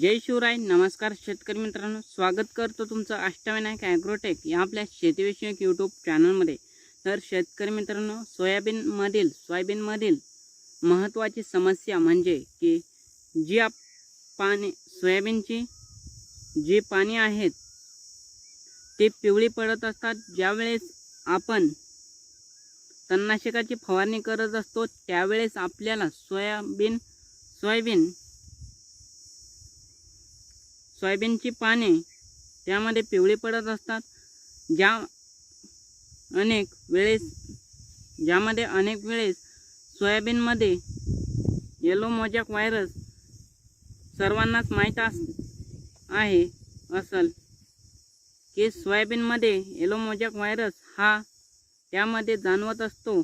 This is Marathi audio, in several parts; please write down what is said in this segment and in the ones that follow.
जय शिवराय नमस्कार शेतकरी मित्रांनो. स्वागत करतो तुमचं अष्टविनायक ॲग्रोटेक या आपल्या शेतीविषयक यूट्यूब चॅनलमध्ये तर शेतकरी मित्रांनो सोयाबीनमधील सोयाबीनमधील महत्त्वाची समस्या म्हणजे की जी आप पाणी सोयाबीनची जी पाणी आहेत ते पिवळी पडत असतात. ज्यावेळेस आपण तणनाशकाची फवारणी करत असतो त्यावेळेस आपल्याला सोयाबीन सोयाबीन सोयाबीनची पाने त्यामध्ये पिवळी पडत असतात. ज्या अनेक वेळेस ज्यामध्ये अनेक वेळेस सोयाबीनमध्ये येलो मोजॅक व्हायरस सर्वांनाच माहीत अस आहे असल की सोयाबीनमध्ये येलो मोजॅक व्हायरस हा त्यामध्ये जाणवत असतो.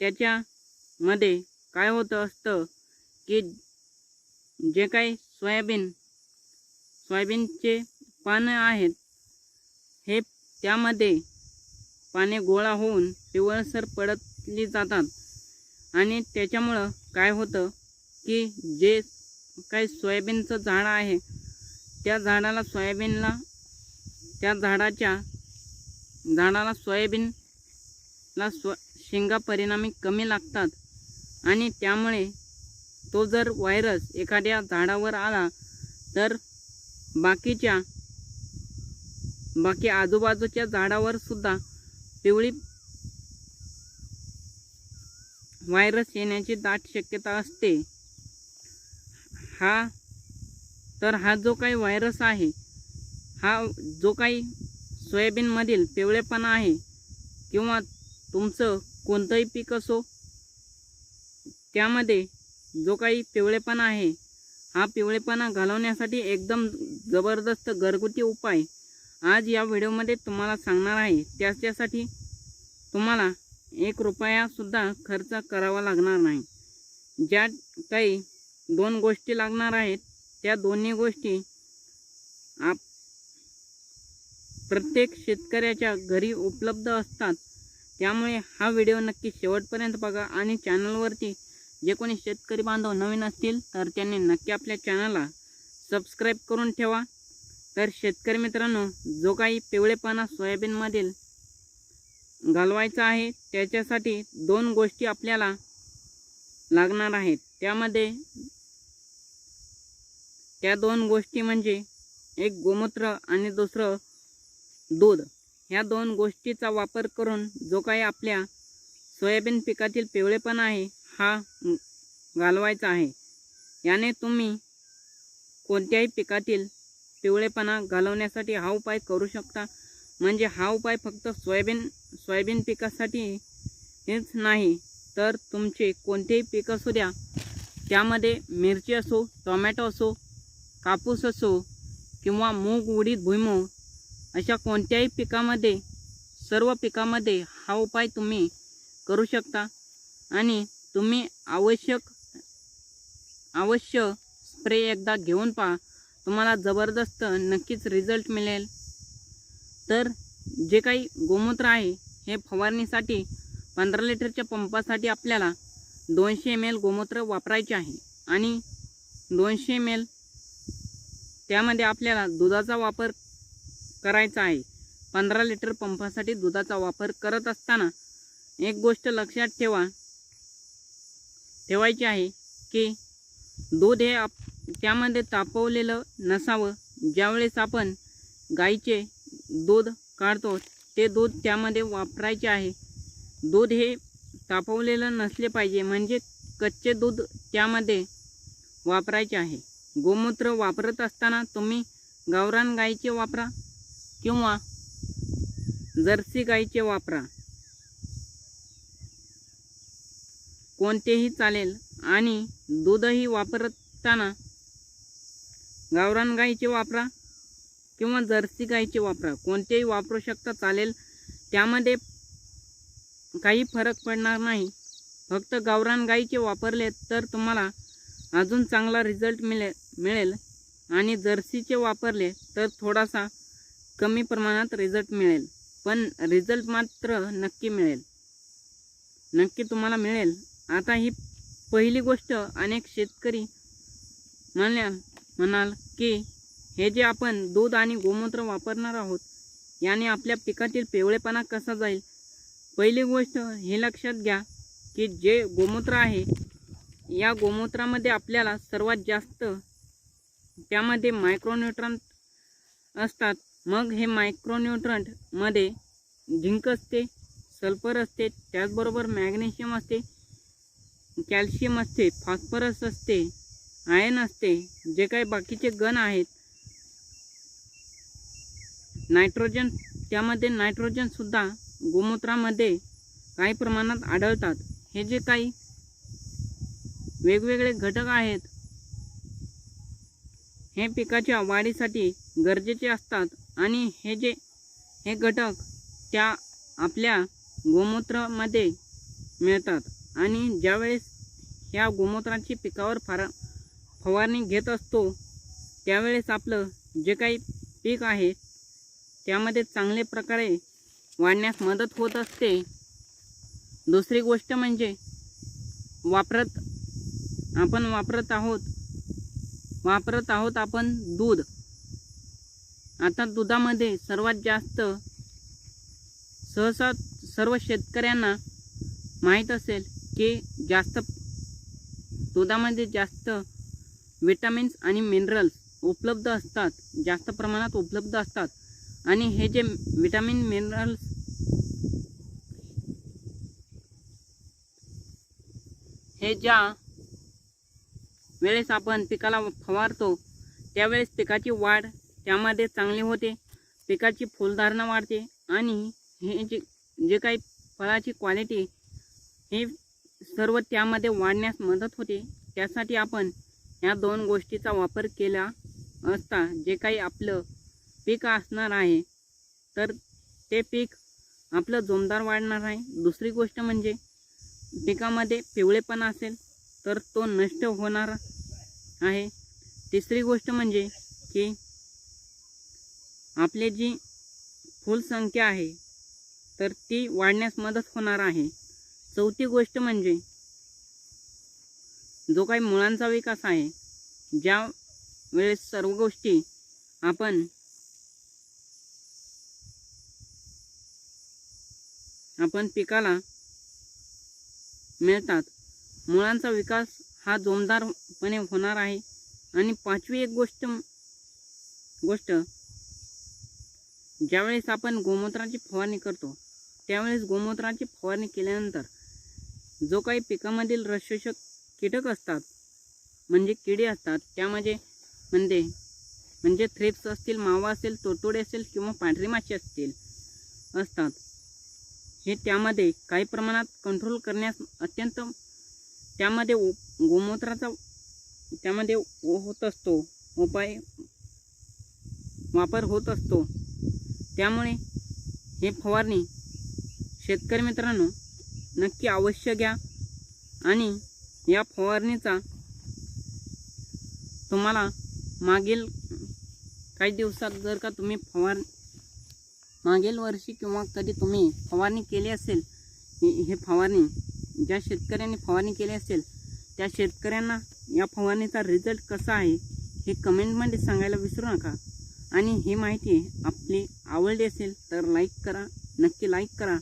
त्याच्यामध्ये काय होतं असतं की जे काही सोयाबीन सोयाबीनचे पानं आहेत. हे त्यामध्ये पाने गोळा होऊन पिवळसर पडतली जातात. आणि त्याच्यामुळं काय होतं की जे काही सोयाबीनचं झाड आहे त्या झाडाला सोयाबीनला त्या झाडाच्या झाडाला सोयाबीनला स्व शेंगा परिणामी कमी लागतात. आणि त्यामुळे तो जर व्हायरस एखाद्या झाडावर आला तर बाकीच्या बाकी आजूबाजूच्या झाडावर सुद्धा पिवळी व्हायरस येण्याची दाट शक्यता असते. हा तर हा जो काही व्हायरस आहे हा जो काही सोयाबीनमधील पिवळेपणा आहे किंवा तुमचं कोणतंही पीक असो त्यामध्ये जो काही पिवळेपणा आहे हा पिवळेपणा घालवण्यासाठी एकदम जबरदस्त घरगुती उपाय आज या व्हिडिओमध्ये तुम्हाला सांगणार आहे. त्याच्यासाठी तुम्हाला एक रुपयासुद्धा खर्च करावा लागणार नाही. ज्या काही दोन गोष्टी लागणार आहेत त्या दोन्ही गोष्टी आप प्रत्येक शेतकऱ्याच्या घरी उपलब्ध असतात. त्यामुळे हा व्हिडिओ नक्की शेवटपर्यंत बघा आणि चॅनलवरती जे कोणी शेतकरी बांधव नवीन असतील तर त्यांनी नक्की आपल्या चॅनलला सबस्क्राईब करून ठेवा. तर शेतकरी मित्रांनो जो काही पिवळेपणा सोयाबीनमधील घालवायचा आहे त्याच्यासाठी दोन गोष्टी आपल्याला लागणार आहेत. त्यामध्ये त्या दोन गोष्टी म्हणजे एक गोमूत्र आणि दुसरं दूध. ह्या दोन गोष्टीचा वापर करून जो काही आपल्या सोयाबीन पिकातील पिवळेपणा आहे हा घालवायचा आहे. याने तुम्ही कोणत्याही पिकातील पिवळेपणा घालवण्यासाठी हा उपाय करू शकता. म्हणजे हा उपाय फक्त सोयाबीन सोयाबीन पिकासाठी हेच नाही तर तुमचे कोणतेही पीक असू द्या. त्यामध्ये मिरची असो टोमॅटो असो कापूस असो किंवा मूग उडीद भुईमूग अशा कोणत्याही पिकामध्ये सर्व पिकामध्ये हा उपाय तुम्ही करू शकता. आणि तुम्ही आवश्यक अवश्य स्प्रे एकदा घेऊन पहा. तुम्हाला जबरदस्त नक्कीच रिझल्ट मिळेल. तर जे काही गोमूत्र आहे हे फवारणीसाठी पंधरा लिटरच्या पंपासाठी आपल्याला दोनशे एम एल गोमूत्र वापरायचे आहे आणि दोनशे एम एल त्यामध्ये आपल्याला दुधाचा वापर करायचा आहे. पंधरा लिटर पंपासाठी दुधाचा वापर करत असताना एक गोष्ट लक्षात ठेवा ठेवायची आहे की दूध हे आप त्यामध्ये तापवलेलं नसावं. ज्यावेळेस आपण गाईचे दूध काढतो ते दूध त्यामध्ये वापरायचे आहे. दूध हे तापवलेलं नसले पाहिजे म्हणजे कच्चे दूध त्यामध्ये वापरायचे आहे. गोमूत्र वापरत असताना तुम्ही गावरान गाईचे वापरा किंवा जर्सी गाईचे वापरा. कोणतेही चालेल आणि दूधही वापरताना गावरान गाईचे वापरा किंवा जर्सी गाईचे वापरा. कोणतेही वापरू शकता चालेल. त्यामध्ये काही फरक पडणार नाही. फक्त गावरान गाईचे वापरले तर तुम्हाला अजून चांगला रिझल्ट मिळे मिळेल. आणि जर्सीचे वापरले तर थोडासा कमी प्रमाणात रिझल्ट मिळेल. पण रिझल्ट मात्र नक्की मिळेल. नक्की तुम्हाला मिळेल. आता ही पहिली गोष्ट अनेक शेतकरी म्हणल्या म्हणाल की हे जे आपण दूध आणि गोमूत्र वापरणार आहोत याने आपल्या पिकातील पिवळेपणा कसा जाईल? पहिली गोष्ट हे लक्षात घ्या की जे गोमूत्र आहे या गोमूत्रामध्ये आपल्याला सर्वात जास्त त्यामध्ये मायक्रोन्युट्रंट असतात. मग हे मायक्रोन्यूट्रंटमध्ये झिंक असते सल्फर असते त्याचबरोबर मॅग्नेशियम असते कॅल्शियम असते फॉस्फरस असते आयन असते जे काही बाकीचे गण आहेत. नायट्रोजन त्यामध्ये नायट्रोजनसुद्धा गोमूत्रामध्ये काही प्रमाणात आढळतात. हे जे काही वेगवेगळे घटक आहेत हे पिकाच्या वाढीसाठी गरजेचे असतात आणि हे जे हे घटक त्या आपल्या गोमूत्रामध्ये मिळतात. आणि ज्यावेळेस ह्या गोमूत्राची पिकावर फार फवारणी घेत असतो त्यावेळेस आपलं जे काही पीक आहे त्यामध्ये चांगले प्रकारे वाढण्यास मदत होत असते. दुसरी गोष्ट म्हणजे वापरत आपण वापरत आहोत वापरत आहोत आपण दूध. आता दुधामध्ये सर्वात जास्त सहसा सर्व शेतकऱ्यांना माहीत असेल की जास्त दुधामध्ये जास्त विटामिन्स आणि मिनरल्स उपलब्ध असतात जास्त प्रमाणात उपलब्ध असतात. आणि हे जे विटामिन मिनरल्स हे ज्या वेळेस आपण पिकाला फवारतो त्यावेळेस पिकाची वाढ त्यामध्ये चांगली होते पिकाची फुलधारणा वाढते आणि हे जे जे काही फळाची क्वालिटी हे सर्व त्यामध्ये वाढण्यास मदत होते. त्यासाठी आपण या दोन गोष्टीचा वापर केला असता जे काही आपलं पीक असणार आहे तर ते पीक आपलं जोमदार वाढणार आहे. दुसरी गोष्ट म्हणजे पिकामध्ये पिवळेपणा असेल तर तो नष्ट होणार आहे. तिसरी गोष्ट म्हणजे की आपली जी फुलसंख्या आहे तर ती वाढण्यास मदत होणार आहे. चौथी गोष्ट म्हणजे जो काही मुळांचा विकास आहे ज्या वेळेस सर्व गोष्टी आपण आपण पिकाला मिळतात मुळांचा विकास हा जोमदारपणे होणार आहे. आणि पाचवी एक गोष्ट गोष्ट ज्यावेळेस आपण गोमूत्राची फवारणी करतो त्यावेळेस गोमूत्राची फवारणी केल्यानंतर जो काही पिकामधील रसशोषक कीटक असतात म्हणजे किडे असतात त्यामध्ये म्हणजे म्हणजे थ्रिप्स असतील मावा असेल तोडतोडे असेल किंवा पांढरी माशी असतील असतात. हे त्यामध्ये काही प्रमाणात कंट्रोल करण्यास अत्यंत त्यामध्ये गोमूत्राचा त्यामध्ये होत असतो उपाय वापर होत असतो. त्यामुळे हे फवारणी शेतकरी मित्रांनो नक्की अवश्य घ्या. आणि या फवारणीचा तुम्हाला मागील काही दिवसात जर का तुम्ही फवार मागील वर्षी किंवा कधी तुम्ही फवारणी केली असेल हे फवारणी ज्या शेतकऱ्यांनी फवारणी केली असेल त्या शेतकऱ्यांना या फवारणीचा रिझल्ट कसा आहे हे कमेंटमध्ये सांगायला विसरू नका. आणि ही माहिती आपली आवडली असेल तर लाईक करा नक्की लाईक करा.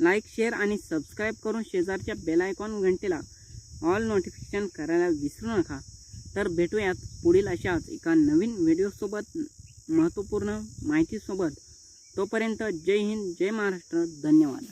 लाईक शेअर आणि सबस्क्राईब करून शेजारच्या बेलायकॉन घंटेला ऑल नोटिफिकेशन करायला विसरू नका. तर भेटूयात पुढील अशाच एका नवीन व्हिडिओसोबत महत्त्वपूर्ण माहितीसोबत. तोपर्यंत जय हिंद जय महाराष्ट्र. धन्यवाद.